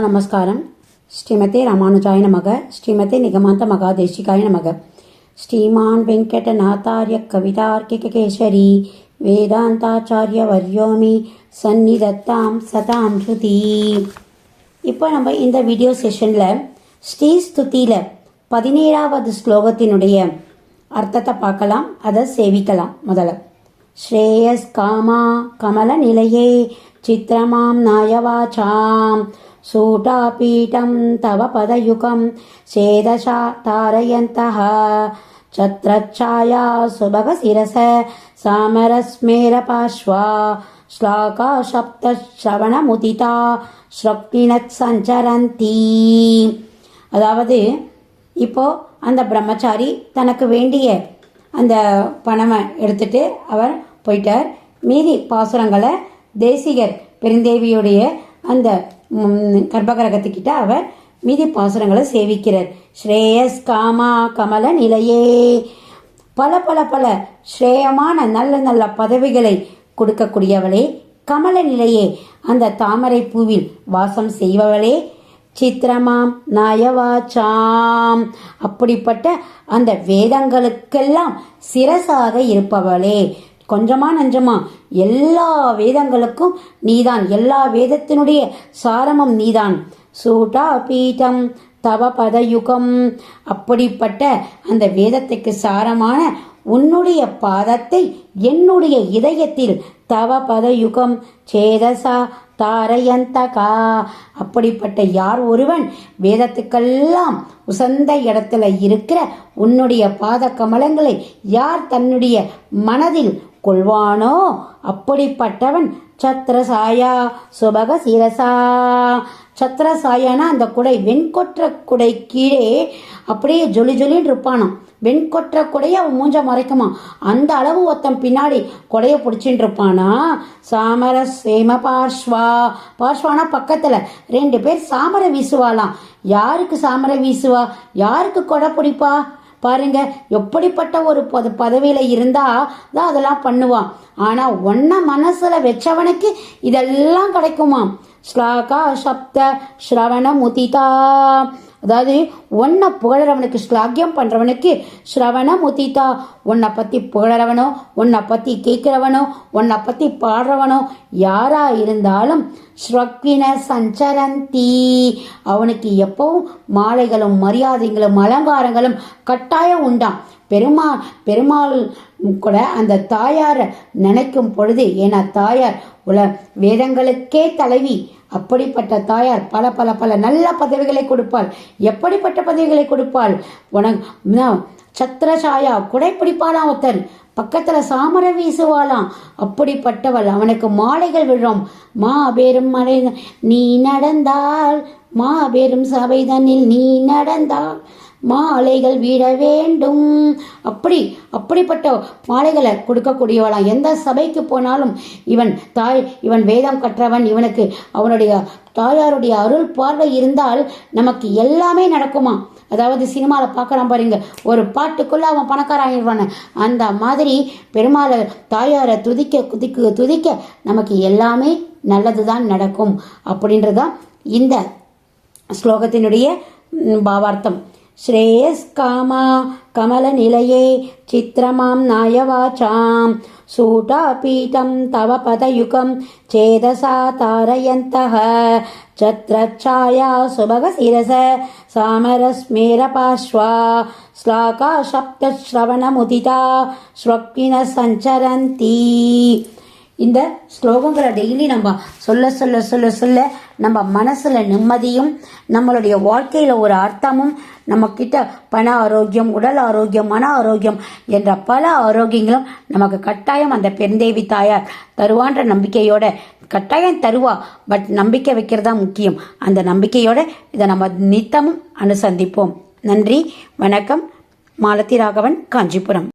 நமஸ்காரம் ஸ்ரீமதே ராமானுஜாய நமக ஸ்ரீமதே நிகமாந்த மகாதேசிகாய நமக ஸ்ரீமான் வெங்கடநாத்தாரிய கவிதார்க்கிக கேசரி வேதாந்தாச்சாரிய வர்யோமி சந்நிதத்தாம் சதாம் ஸ்ருதி இப்போ நம்ம இந்த வீடியோ செஷனில் ஸ்ரீ ஸ்துதியில் பதினேழாவது ஸ்லோகத்தினுடைய அர்த்தத்தை பார்க்கலாம் அதை சேவிக்கலாம் முதல்ல. ஸ்ரேயஸ் காமா கமல நிலையே சித்திரமாம் நாயவாச்சாம். சூட்டாபீட்டம் தவ பதயுகம் சேதசா தாரயந்தः छत्रच्छाया सुभगशिरस सामरस्मेरपार्श्वा श्लाका सप्तश्रवणमुदिता ஸ்ரக்தினத் சஞ்சரந்தி அதாவது இப்போ அந்த பிரம்மச்சாரி தனக்கு வேண்டிய அந்த பணமை எடுத்துட்டு அவர் போயிட்டார் மீதி பாசுரங்களை தேசிகர் பெருந்தேவியுடைய அந்த ம், கர்ப்பகிரகத்துக்கிட்ட அவர் மீதி பாசுரங்களை சேவிக்கிறார். ஸ்ரேயஸ் காமா கமல நிலையே. பல பல பல ஸ்ரேயமான நல்ல நல்ல பதவிகளை கொடுக்கக்கூடியவளே கமல நிலையே. அந்த தாமரை பூவில் வாசம் செய்பவளே சித்திரமாம் நயவாச்சாம். அப்படிப்பட்ட அந்த வேதங்களுக்கெல்லாம் சிரசாக இருப்பவளே. கொஞ்சமா நஞ்சமா எல்லா வேதங்களுக்கும் நீதான். எல்லா வேதத்தினுடைய சாரமும் நீதான். சூட்டா பீட்டம் தவ பதயுகம். அப்படிப்பட்ட அந்த வேதத்துக்கு சாரமான உன்னுடைய பாதத்தை என்னுடைய இதயத்தில் தவ பதயுகம் சேதசா தாரயந்தகா. அப்படிப்பட்ட யார் ஒருவன் வேதத்துக்கெல்லாம் உசந்த இடத்துல இருக்கிற உன்னுடைய பாத கமலங்களை யார் தன்னுடைய மனதில் கொள்வானோ? அப்படிப்பட்டவன் சத்ரசாயா சுபக சிரசா. சத்ரசாயானா அந்த குடை வெண்கொற்ற குடை கீழே அப்படியே ஜொலி ஜொலின்னு இருப்பானாம். வெண்கொற்ற குடைய அவன் மூஞ்ச மறைக்குமா? அந்த அளவு ஒருத்தன் பின்னாடி கொடைய பிடிச்சின்னு இருப்பானா? சாமர சேம பார்ஷ்வா. பார்ஷ்வானா பக்கத்தில் ரெண்டு பேர் சாமரை வீசுவாளாம். யாருக்கு சாமரை வீசுவா? யாருக்கு கொடை பிடிப்பா? பாருங்க எப்படிப்பட்ட ஒரு பத பதவியில் இருந்தால் தான் அதெல்லாம் பண்ணுவான். ஆனால் ஒன்றா மனசில் வச்சவனுக்கு இதெல்லாம் கிடைக்குமாம். ஸ்லாகா சப்த ஸ்ரவண முதிதா. அதாவது உன்னை புகழறவனுக்கு ஸ்லாக்கியம் பண்ணுறவனுக்கு ஸ்ரவண முதிதா உன்னை பற்றி புகழறவனோ உன்னை பற்றி கேட்குறவனோ உன்னை பற்றி பாடுறவனோ யாரா இருந்தாலும் ஸ்ரக்வின சஞ்சரந்தி. அவனுக்கு எப்பவும் மாலைகளும் மரியாதைகளும் அலங்காரங்களும் கட்டாயம் உண்டாம். பெருமாள் பெருமாள் கூட அந்த தாயாரை நினைக்கும் பொழுது ஏன்னா தாயார் உல வேதங்களுக்கே தலைவி. அப்படிப்பட்ட தாயார் பல பல பல நல்ல பதவிகளை கொடுப்பாள். எப்படிப்பட்ட பதவிகளை கொடுப்பாள்? உனக்கு சத்திரசாயா குடைப்பிடிப்பாளாம் ஒருத்தர் பக்கத்தில் சாமர வீசுவாளாம். அப்படிப்பட்டவள் அவனுக்கு மாலைகள் விழும். மாபெரும் மலை நீ நடந்தால் மாபெரும் சபைதனில் நீ நடந்தால் மாலைகள் விட வேண்டும். அப்படி அப்படிப்பட்ட மாலைகளை கொடுக்கக்கூடியவளாம். எந்த சபைக்கு போனாலும் இவன் தாய் இவன் வேதம் கற்றவன் இவனுக்கு அவனுடைய தாயாருடைய அருள் பார்வை இருந்தால் நமக்கு எல்லாமே நடக்குமா? அதாவது சினிமாவில் பார்க்கலாம் பாருங்க ஒரு பாட்டுக்குள்ளே அவன் பணக்காராகிடுவான அந்த மாதிரி பெருமாளை தாயாரை துதிக்க குதிக்க துதிக்க நமக்கு எல்லாமே நல்லதுதான் நடக்கும் அப்படின்றதான் இந்த ஸ்லோகத்தினுடைய பாவார்த்தம். श्रेयस्कामा कमलनिलये चित्रमां नायवाचां सूटापीठं तव पदयुगं चेदसा तारयन्तः छत्रच्छाया सुभगशिरस सामरस्मेरपार्श्वा श्लाका सप्तश्रवणमुदिता श्वक्किनः सञ्चरन्ति இந்த ஸ்லோகங்களை டெய்லி நம்ம சொல்ல சொல்ல சொல்ல சொல்ல நம்ம மனசில் நிம்மதியும் நம்மளுடைய வாழ்க்கையில் ஒரு அர்த்தமும் நம்மக்கிட்ட பண ஆரோக்கியம் உடல் ஆரோக்கியம் மன ஆரோக்கியம் என்ற பல ஆரோக்கியங்களும் நமக்கு கட்டாயம் அந்த பெருந்தேவி தாயார் தருவான்ற நம்பிக்கையோட கட்டாயம் தருவா. பட் நம்பிக்கை வைக்கிறது தான் முக்கியம். அந்த நம்பிக்கையோட இதை நம்ம நித்தமும் அனுசந்திப்போம். நன்றி வணக்கம். மாலத்தி ராகவன் காஞ்சிபுரம்.